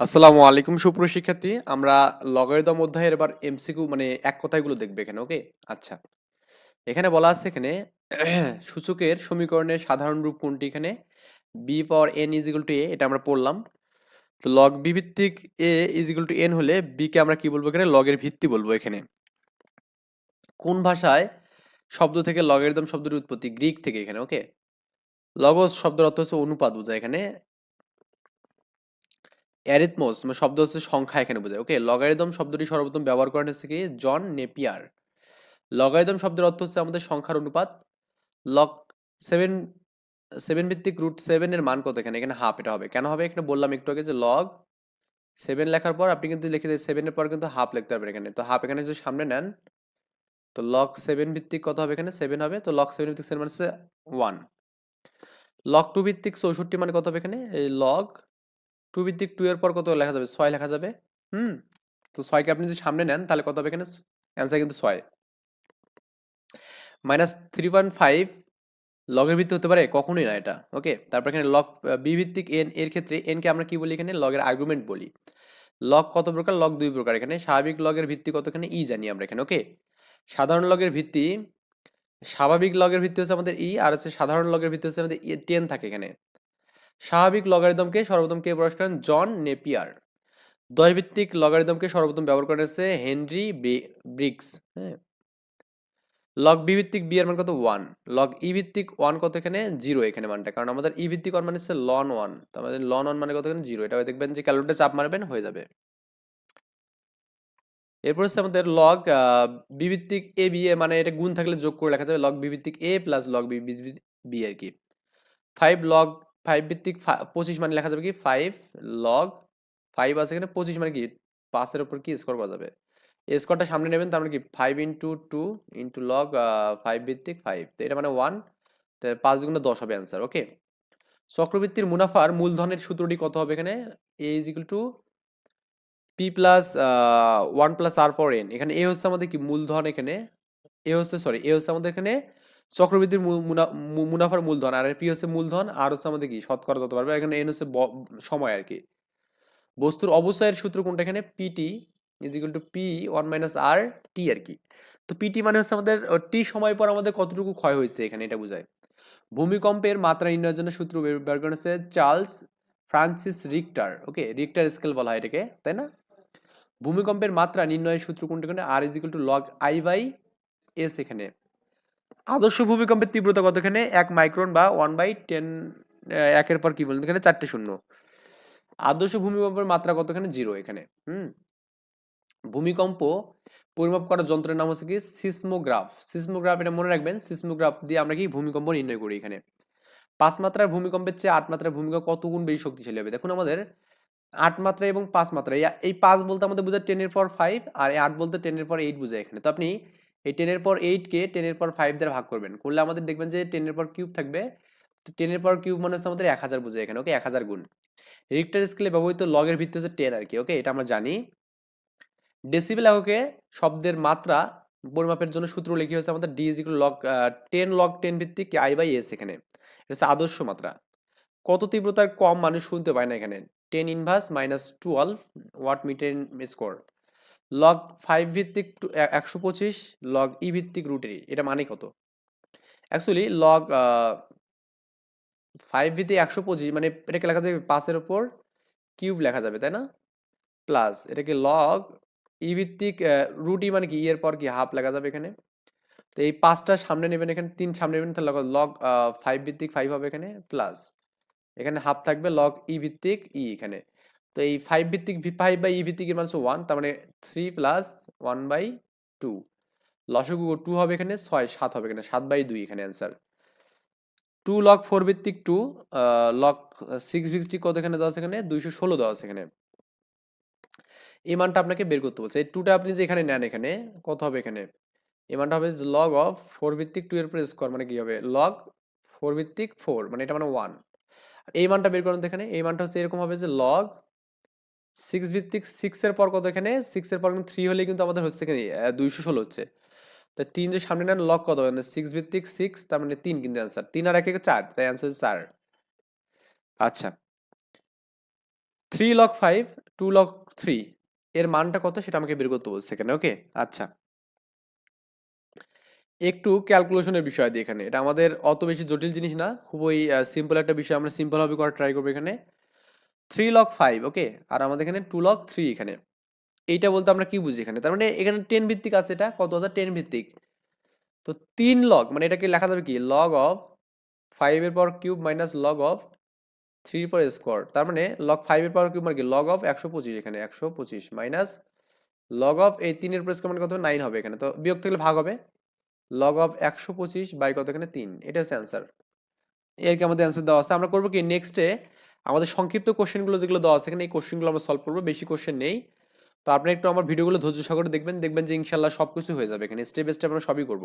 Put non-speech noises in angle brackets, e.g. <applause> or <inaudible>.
আসসালামু আলাইকুম, সুপ্রিয় শিক্ষার্থী। আমরা লগারিদম অধ্যায়ের এবার এমসিকিউ মানে এক কথায়গুলো দেখবে এখানে, ওকে? আচ্ছা। এখানে বলা আছে এখানে, <clears throat> সূচকের সমীকরণের সাধারণ রূপ কোনটি এখানে? B power n equal to a এটা আমরা পড়লাম। তো লগ বি ভিত্তিক এ ইজিক্যাল টু এন হলে বি কে আমরা কি বলব এখানে? লগের ভিত্তি বলব এখানে। কোন ভাষায় শব্দ থেকে লগারিদম শব্দের উৎপত্তি? গ্রিক থেকে এখানে, ওকে? লগস শব্দের অর্থ হচ্ছে অনুপাত বোঝায় এখানে। অ্যারিথমোস মানে শব্দ হচ্ছে সংখ্যা এখানে বোঝায়। ওকে লগারিদম শব্দটি সর্বপ্রথম ব্যবহার করেন হচ্ছে কি? জন নেপিয়ার। লগারিদম শব্দের অর্থ হচ্ছে আমাদের সংখ্যার অনুপাত। লক সেভেন সেভেন ভিত্তিক রুট সেভেনের মান কত এখানে? এখানে হাফ এটা হবে। কেন হবে? এখানে বললাম একটু আগে যে লগ সেভেন লেখার পর আপনি কিন্তু লিখে সেভেনের পর কিন্তু হাফ লিখতে পারবেন এখানে। তো হাফ এখানে যদি সামনে নেন, তো লক সেভেন ভিত্তিক কত হবে এখানে? সেভেন হবে। তো লক সেভেন ভিত্তিক সেভেন মানে হচ্ছে ওয়ান লক টু ভিত্তিক চৌষট্টি মানে কত হবে এখানে? এই লগ টু ভিত্তিক টু এর পর কত লেখা যাবে? ছয় লেখা যাবে? হুম। তো ছয়কে আপনি যদি সামনে নেন, তাহলে কত হবে এখানে? অ্যান্সার কিন্তু ছয়। মাইনাস থ্রি পয়েন্ট ফাইভ লগের ভিত্তি হতে পারে কখনোই না এটা ওকে তারপর এখানে লগ বি ভিত্তিক এন এর ক্ষেত্রে এনকে আমরা কি বলি এখানে? লগের আর্গুমেন্ট বলি। লগ কত প্রকার? লগ দুই প্রকার। এখানে স্বাভাবিক লগের ভিত্তি কত? এখানে ই জানি আমরা এখানে ওকে সাধারণ লগের ভিত্তি, স্বাভাবিক লগের ভিত্তি হচ্ছে আমাদের ই আর হচ্ছে সাধারণ লগের ভিত্তি হচ্ছে আমাদের টেন থাকে এখানে। স্বাভাবিক লগারিদমকে সর্বপ্রথম কে প্রকাশ করেন? জন নেপিয়ার। দয়ভিত্তিক লগারিদমকে সর্বপ্রথম ব্যবহার করেন হচ্ছে হেনরি ব্রিক্স হ্যাঁ? লগ বি ভিত্তিক বি এর মান কত? ওয়ান লগ ই ভিত্তিক ওয়ান কত এখানে? জিরো এখানে মানটা। কারণ আমাদের ই ভিত্তিক ওয়ান মানে হচ্ছে লন ওয়ান আমাদের লন ওয়ান মানে কত এখানে? জিরো এটা দেখবেন যে ক্যালকুলেটর চাপ মারবেন, হয়ে যাবে। এরপর হচ্ছে আমাদের লগ বি ভিত্তিক এ বি এ মানে এটা গুণ থাকলে যোগ করে লেখা যাবে লগ বি ভিত্তিক a plus log b b আর কি। ফাইভ লগ ফাইভ ভিত্তিক পঁচিশ মানে লেখা যাবে কি? ফাইভ লগ ফাইভ আছে এখানে, পঁচিশ মানে কি? পাঁচের উপর কি স্কোর করা যাবে? স্কোরটা সামনে নেবেন, তার মানে কি? Five into two into log five ভিত্তিক ফাইভ তো এটা মানে ওয়ান পাঁচ গুণে দশ হবে অ্যান্সার ওকে চক্রবৃত্তির মুনাফার মূলধনের সূত্রটি কত হবে এখানে? A is equal to p plus one plus r for n এখানে এ হচ্ছে আমাদের কি? মূলধন এখানে এ হচ্ছে সরি এ হচ্ছে আমাদের এখানে চক্রবৃদ্ধির মুনাফার মূলধন আর পি হচ্ছে মূলধন আর হচ্ছে আমাদের কি? শতকরা কত পারবে এখানে এন হচ্ছে সময় আর কি। বস্তুর অবচয়ের সূত্র কোনটা? এখানে pt is equal to p one minus r t আর কি। তো পিটি মানে হচ্ছে আমাদের টি সময় পর আমাদের কতটুকু ক্ষয় হয়েছে এখানে এটা বোঝায়। ভূমিকম্পের মাত্রা নির্ণয়ের জন্য সূত্র বের করেছে Charles Francis Richter, okay? Richter scale বলা হয় এটাকে, তাই না? ভূমিকম্পের মাত্রা নির্ণয়ের সূত্র কোনটা? এখানে r is equal to log I by s এখানে। আদর্শ ভূমিকম্পের তীব্রতা কত এখানে এক মাইক্রন বা ওয়ান বাই টেন একের পর কি বলুন? এখানে চারটে শূন্য। আদর্শ ভূমিকম্পের মাত্রা কত এখানে জিরো এখানে। হুম? ভূমিকম্প পরিমাপ করার যন্ত্রের নাম হচ্ছে কি? সিসমোগ্রাফ সিসমোগ্রাফ এটা মনে রাখবেন। সিসমোগ্রাফ দিয়ে আমরা কি ভূমিকম্প নির্ণয় করি এখানে। পাঁচ মাত্রার ভূমিকম্পের চেয়ে আট মাত্রার ভূমিকম্প কত গুণ বেশি শক্তিশালী হবে? দেখুন আমাদের আট মাত্রা এবং পাঁচ মাত্রা। এই পাঁচ বলতে আমাদের বোঝায় টেনের পর ফাইভ আর এই আট বলতে টেনের পর এইট বোঝায় এখানে। তো আপনি এই টেনের পর এইটকে টেনের পর ফাইভ দ্বারা ভাগ করবেন। করলে আমাদের দেখবেন যে টেনের পর কিউব থাকবে টেনের পর কিউব মানে হচ্ছে আমাদের এক হাজার বোঝায় এখানে ওকে এক হাজার গুণ। রিক্টার স্কেলে ব্যবহৃত লগের ভিত্তি হচ্ছে টেন আর কি ওকে এটা আমরা জানি। ডেসিবেল এককে শব্দের মাত্রা পরিমাপের জন্য সূত্র লিখে হচ্ছে আমাদের d equal log ten log ten ভিত্তিক আই বাই এস এখানে। এটা হচ্ছে আদর্শ মাত্রা। কত তীব্রতার কম মানুষ শুনতে পায় না এখানে? Ten inverse minus twelve watt metre square log five ভিত্তিক একশো পঁচিশ লগ ই ভিত্তিক রুটেরই এটা মানে কত? অ্যাকচুয়ালি লগ ফাইভ ভিত্তিক একশো পঁচিশ মানে এটাকে লেখা যাবে পাঁচের ওপর কিউব লেখা যাবে, তাই না? প্লাস এটাকে লগ ই ভিত্তিক রুটি মানে কি? এর পর কি? হাফ লেখা যাবে এখানে। তো এই পাঁচটা সামনে নেবেন এখানে, তিন সামনে নেবেন, তাহলে লগ ফাইভ ভিত্তিক ফাইভ হবে এখানে প্লাস এখানে হাফ থাকবে লগ ই ভিত্তিক ই এখানে। তো এই ফাইভ ভিত্তিক ভি ফাইভ বাই ই ভিত্তিক এর মানে ওয়ান তার মানে three plus one by two লসগু two হবে এখানে, ছয়, সাত হবে এখানে, সাত বাই দুই এখানে অ্যান্সার টু লক ফোর ভিত্তিক টু লক সিক্স ভিত্তিক কত এখানে দেওয়া আছে এখানে? দুইশো ষোলো দেওয়া আছে এখানে। এই মানটা আপনাকে বের করতে বলছে। এই টুটা আপনি যে এখানে নেন এখানে, কত হবে এখানে? এই মানটা হবে লগ অফ ফোর ভিত্তিক টু এর পর স্কোয়ার মানে কি হবে? লগ ফোর ভিত্তিক ফোর মানে এটা মানে ওয়ান এই মানটা বের করুন এখানে। এই মানটা হচ্ছে এরকম হবে যে লগ সিক্স ভিত্তিক সিক্সের পর কত এখানে? সিক্সের পর কিন্তু থ্রি হলে কিন্তু আমাদের হচ্ছে এখানে দুইশো ষোলো হচ্ছে। তা তিন যে সামনে নেন লক কত? মানে সিক্স ভিত্তিক সিক্স তার মানে তিন কিন্তু অ্যান্সার তিন আর এক চার, তাই অ্যান্সার হচ্ছে চার। আচ্ছা। Three log five two log three এর মানটা কত? সেটা আমাকে বের করতে বলছে এখানে ওকে আচ্ছা। একটু ক্যালকুলেশনের বিষয় দিয়ে এখানে। এটা আমাদের অত বেশি জটিল জিনিস না, খুবই সিম্পল একটা বিষয়। আমরা সিম্পলভাবে করার ট্রাই করব এখানে। থ্রি লক ফাইভ ওকে আর আমাদের এখানে টু লক থ্রি এখানে। এইটা বলতে আমরা কি বুঝি এখানে? তার মানে এখানে টেন ভিত্তিক আছে এটা, কত আছে? টেন ভিত্তিক। তো তিন লগ মানে এটাকে লেখা যাবে কি? লগ অফ ফাইভের পর cube minus log of three পর স্কোয়ার তার মানে লগ ফাইভের পর কিউব মানে কি? লগ অফ একশো পঁচিশ এখানে, একশো পঁচিশ মাইনাস লগ অফ এই তিনের পর স্কোয়ার মানে কত নাইন হবে এখানে। তো বিয়োগ থাকলে ভাগ হবে। লগ অফ একশো পঁচিশ বাই কত এখানে? তিন। এটা হচ্ছে অ্যান্সার এর কি আমাদের অ্যান্সার দেওয়া আছে? আমরা করব কি? নেক্সটে আমাদের সংক্ষিপ্ত কোশ্চেনগুলো যেগুলো দেওয়া আছে, এখানে এই কোশ্চেনগুলো আমরা সলভ করব, বেশি কোশ্চেন নেই। তো আপনি একটু আমার ভিডিওগুলো ধৈর্য সহকারে দেখবেন দেখবেন যে ইনশাল্লাহ সব কিছু হয়ে যাবে। এখানে স্টেপ বাই স্টেপ আমরা সবই করব।